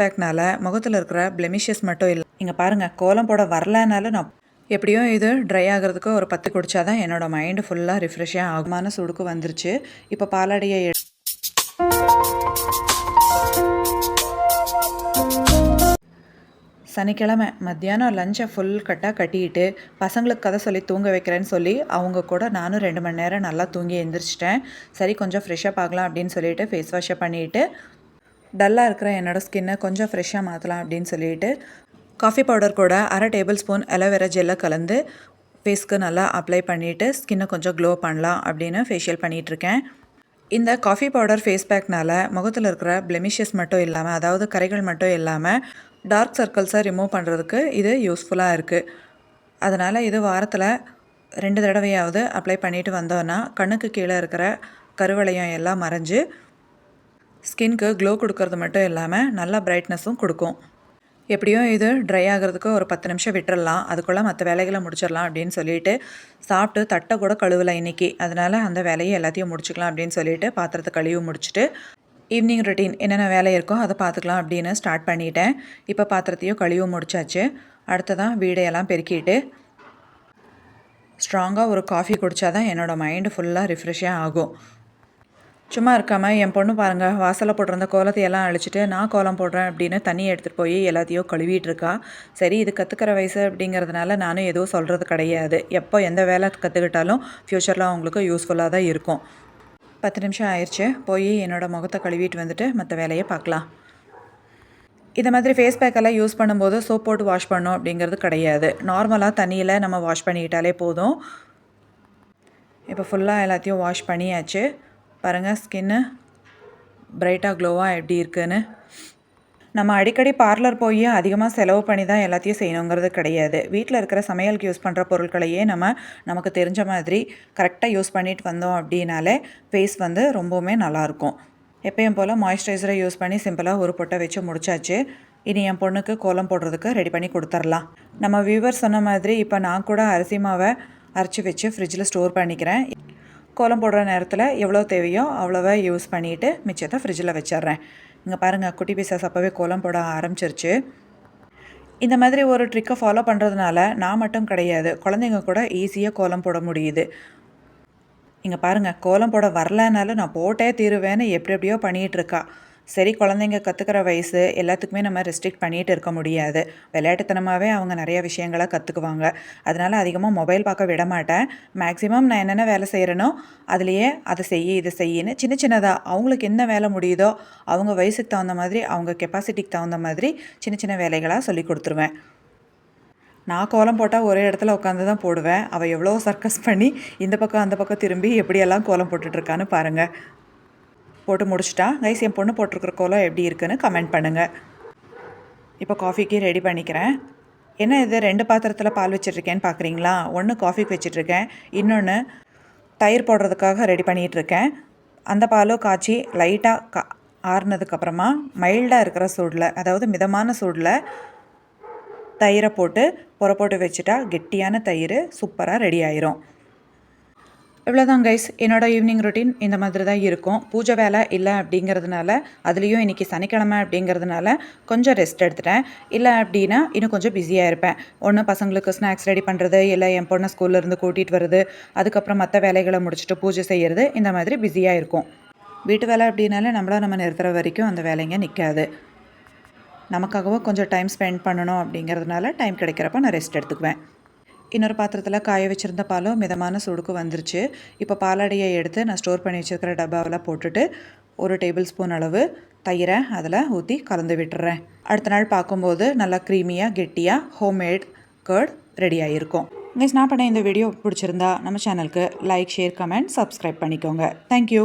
பேக்னால முகத்தில் இருக்கிற பிளெமிஷஸ் மட்டும் இல்லை. இங்கே பாருங்கள் கோலம் போட வரலனாலும் நான் எப்படியும் இது ட்ரை ஆகிறதுக்கு ஒரு பத்து குடித்தாதான் என்னோட மைண்டு ஃபுல்லாக ரிஃப்ரெஷ்ஷாக ஆகுமான சுடுக்கு வந்துருச்சு. இப்போ பாலாடையை சனிக்கிழமை மத்தியானம் லஞ்சை ஃபுல் கட்டாக கட்டிட்டு பசங்களுக்கு கதை சொல்லி தூங்க வைக்கிறேன்னு சொல்லி அவங்க கூட நானும் ரெண்டு மணி நேரம் நல்லா தூங்கி எழுந்திரிச்சிட்டேன் சரி கொஞ்சம் ஃப்ரெஷ்ஷாக பார்க்கலாம் அப்படின்னு சொல்லிட்டு ஃபேஸ் வாஷை பண்ணிவிட்டு டல்லாக இருக்கிற என்னோடய ஸ்கின்னை கொஞ்சம் ஃப்ரெஷ்ஷாக மாற்றலாம் அப்படின்னு சொல்லிட்டு காஃபி பவுடர் கூட அரை டேபிள் ஸ்பூன் அலோவேரா ஜெல்லை கலந்து ஃபேஸ்க்கு நல்லா அப்ளை பண்ணிவிட்டு ஸ்கின்னை கொஞ்சம் க்ளோ பண்ணலாம் அப்படின்னு ஃபேஷியல் பண்ணிகிட்ருக்கேன் இந்த காஃபி பவுடர் ஃபேஸ் பேக்னால் முகத்தில் இருக்கிற பிளெமிஷஸ் மட்டும் இல்லாமல் அதாவது கரைகள் மட்டும் இல்லாமல் டார்க் சர்க்கிள்ஸை ரிமூவ் பண்ணுறதுக்கு இது யூஸ்ஃபுல்லாக இருக்குது அதனால் இது வாரத்தில் ரெண்டு தடவையாவது அப்ளை பண்ணிட்டு வந்தோன்னா கண்ணுக்கு கீழே இருக்கிற கருவளையம் எல்லாம் மறைஞ்சு ஸ்கின்க்கு க்ளோ கொடுக்கறது மட்டும் இல்லாமல் நல்லா பிரைட்னஸும் கொடுக்கும். எப்படியும் இது ட்ரை ஆகிறதுக்கு ஒரு பத்து நிமிஷம் விட்டுறலாம். அதுக்குள்ளே மற்ற வேலைகளை முடிச்சிடலாம் அப்படின்னு சொல்லிட்டு சாப்பிட்டு தட்டை கூட கழுவலை இன்னைக்கு. அதனால் அந்த வேலையை எல்லாத்தையும் முடிச்சுக்கலாம் அப்படின்னு சொல்லிட்டு பாத்திரத்தை கழுவி முடிச்சுட்டு ஈவினிங் ரொட்டீன் என்னென்ன வேலை இருக்கோ அதை பார்த்துக்கலாம் அப்படின்னு ஸ்டார்ட் பண்ணிட்டேன். இப்போ பாத்திரத்தையும் கழுவி முடிச்சாச்சு. அடுத்ததான் வீடையெல்லாம் பெருக்கிட்டு ஸ்ட்ராங்காக ஒரு காஃபி குடித்தாதான் என்னோடய மைண்டு ஃபுல்லாக ரிஃப்ரெஷ்ஷாக ஆகும். சும்மா இருக்காமல் என் பொண்ணு பாருங்கள் வாசலில் போட்டிருந்த கோலத்தை எல்லாம் அழிச்சிட்டு நான் கோலம் போடுறேன் அப்படின்னு தண்ணியை எடுத்துகிட்டு போய் எல்லாத்தையும் கழுவிட்டு இருக்கா. சரி இது கற்றுக்கிற வயசு அப்படிங்கிறதுனால நானும் எதுவும் சொல்கிறது கிடையாது. எப்போ எந்த வேலை கற்றுக்கிட்டாலும் ஃப்யூச்சரில் அவங்களுக்கு யூஸ்ஃபுல்லாக தான் இருக்கும். பத்து நிமிஷம் ஆயிடுச்சு போய் என்னோடய முகத்தை கழுவிட்டு வந்துட்டு மற்ற வேலையை பார்க்கலாம். இதை மாதிரி ஃபேஸ் பேக்கெல்லாம் யூஸ் பண்ணும்போது சோப் போட்டு வாஷ் பண்ணோம் அப்படிங்கிறது கிடையாது. நார்மலாக தண்ணியில் நம்ம வாஷ் பண்ணிக்கிட்டாலே போதும். இப்போ ஃபுல்லாக எல்லாத்தையும் வாஷ் பண்ணியாச்சு. பாருங்கள் ஸ்கின்னு பிரைட்டாக க்ளோவாக எப்படி இருக்குன்னு. நம்ம அடிக்கடி பார்லர் போய் அதிகமாக செலவு பண்ணி தான் எல்லாத்தையும் செய்யணுங்கிறது கிடையாது. வீட்டில் இருக்கிற சமையலுக்கு யூஸ் பண்ணுற பொருட்களையே நம்ம நமக்கு தெரிஞ்ச மாதிரி கரெக்டாக யூஸ் பண்ணிட்டு வந்தோம் அப்படின்னாலே ஃபேஸ் வந்து ரொம்பவுமே நல்லாயிருக்கும். எப்பயும் போல் மாய்ஸ்சரைசரை யூஸ் பண்ணி சிம்பிளாக ஒரு பொட்டை வச்சு முடிச்சாச்சு. இனி என் பொண்ணுக்கு கோலம் போடுறதுக்கு ரெடி பண்ணி கொடுத்துர்லாம் நம்ம வியூவர் சொன்ன மாதிரி இப்போ நான் கூட அரிசி மாவை அரைச்சி வச்சு ஃப்ரிட்ஜில் ஸ்டோர் பண்ணிக்கிறேன். கோலம் போடுற நேரத்தில் எவ்வளோ தேவையோ அவ்வளோவா யூஸ் பண்ணிவிட்டு மிச்சத்தை ஃப்ரிட்ஜில் வச்சிட்றேன். இங்கே பாருங்கள் குட்டி பீசஸ் அப்போவே கோலம் போட ஆரம்பிச்சிருச்சு. இந்த மாதிரி ஒரு ட்ரிக்கை ஃபாலோ பண்ணுறதுனால நான் மட்டும் கிடையாது குழந்தைங்க கூட ஈஸியாக கோலம் போட முடியுது. இங்கே பாருங்கள் கோலம் போட வரலனாலும் நான் போட்டே தீருவேன்னு எப்படி எப்படியோ பண்ணிகிட்ருக்கா சரி குழந்தைங்க கற்றுக்கிற வயசு எல்லாத்துக்குமே நம்ம ரெஸ்ட்ரிக்ட் பண்ணிகிட்டு இருக்க முடியாது. விளையாட்டுத்தனமாகவே அவங்க நிறைய விஷயங்களை கற்றுக்குவாங்க அதனால் அதிகமாக மொபைல் பார்க்க விட மாட்டேன். மேக்ஸிமம் நான் என்னென்ன வேலை செய்கிறேனோ அதுலேயே அதை செய்ய இதை செய்யின்னு சின்ன சின்னதாக அவங்களுக்கு என்ன வேலை முடியுதோ அவங்க வயசுக்கு தகுந்த மாதிரி அவங்க கெப்பாசிட்டிக்கு தகுந்த மாதிரி சின்ன சின்ன வேலைகளாக சொல்லி கொடுத்துருவேன். நான் கோலம் போட்டால் ஒரே இடத்துல உட்காந்து தான் போடுவேன். அவள் எவ்வளோ சர்க்கஸ் பண்ணி இந்த பக்கம் அந்த பக்கம் திரும்பி எப்படியெல்லாம் கோலம் போட்டுட்ருக்கான்னு பாருங்கள் போட்டு முடிச்சிட்டா. கைஸ் என் பொண்ணு போட்டிருக்கிற கோலம் எப்படி இருக்குன்னு கமெண்ட் பண்ணுங்கள் இப்போ காஃபிக்கு ரெடி பண்ணிக்கிறேன். என்ன இது? ரெண்டு பாத்திரத்தில் பால் வச்சுட்ருக்கேன்னு பார்க்குறீங்களா ஒன்று காஃபிக்கு வச்சிட்ருக்கேன் இன்னொன்று தயிர் போடுறதுக்காக ரெடி பண்ணிகிட்ருக்கேன் அந்த பாலும் காய்ச்சி லைட்டாக கா ஆறுனதுக்கப்புறமா மைல்டாக இருக்கிற சூடில் அதாவது மிதமான சூடில் தயிரை போட்டு புற போட்டு வச்சுட்டா கெட்டியான தயிர் சூப்பராக ரெடி ஆயிரும். இவ்வளோதான் கைஸ் என்னோட ஈவினிங் ரொட்டீன் இந்த மாதிரி தான் இருக்கும். பூஜை வேலை இல்லை அப்படிங்கிறதுனால அதுலேயும் இன்றைக்கி சனிக்கிழமை அப்படிங்கிறதுனால கொஞ்சம் ரெஸ்ட் எடுத்துட்டேன். இல்லை அப்படின்னா இன்னும் கொஞ்சம் பிஸியாக இருப்பேன். ஒன்று பசங்களுக்கு ஸ்நாக்ஸ் ரெடி பண்ணுறது இல்லை என் பொண்ணை ஸ்கூல்லேருந்து கூட்டிகிட்டு வருது அதுக்கப்புறம் மற்ற வேலைகளை முடிச்சுட்டு பூஜை செய்கிறது இந்த மாதிரி பிஸியாக இருக்கும். வீட்டு வேலை அப்படின்னாலே நம்மள நம்ம நிறுத்துற வரைக்கும் அந்த வேலைங்க நிற்காது நமக்காகவும் கொஞ்சம் டைம் ஸ்பெண்ட் பண்ணணும் அப்படிங்கிறதுனால டைம் கிடைக்கிறப்ப நான் ரெஸ்ட் எடுத்துக்குவேன். இன்னொரு பாத்திரத்தில் காய வச்சுருந்த பாலும் மிதமான சுடுக்கு வந்துருச்சு. இப்போ பாலாடையை எடுத்து நான் ஸ்டோர் பண்ணி வச்சுருக்கிற டப்பாவில் போட்டுட்டு ஒரு டேபிள் ஸ்பூன் அளவு தயிரை அதில் ஊற்றி கலந்து விட்டுறேன். அடுத்த நாள் பார்க்கும்போது நல்லா க்ரீமியாக கெட்டியாக ஹோம்மேட் கர்ட் ரெடி ஆகிருக்கும் நான் பண்ண இந்த வீடியோ பிடிச்சிருந்தா நம்ம சேனலுக்கு லைக் ஷேர் கமெண்ட் சப்ஸ்கிரைப் பண்ணிக்கோங்க. Thank you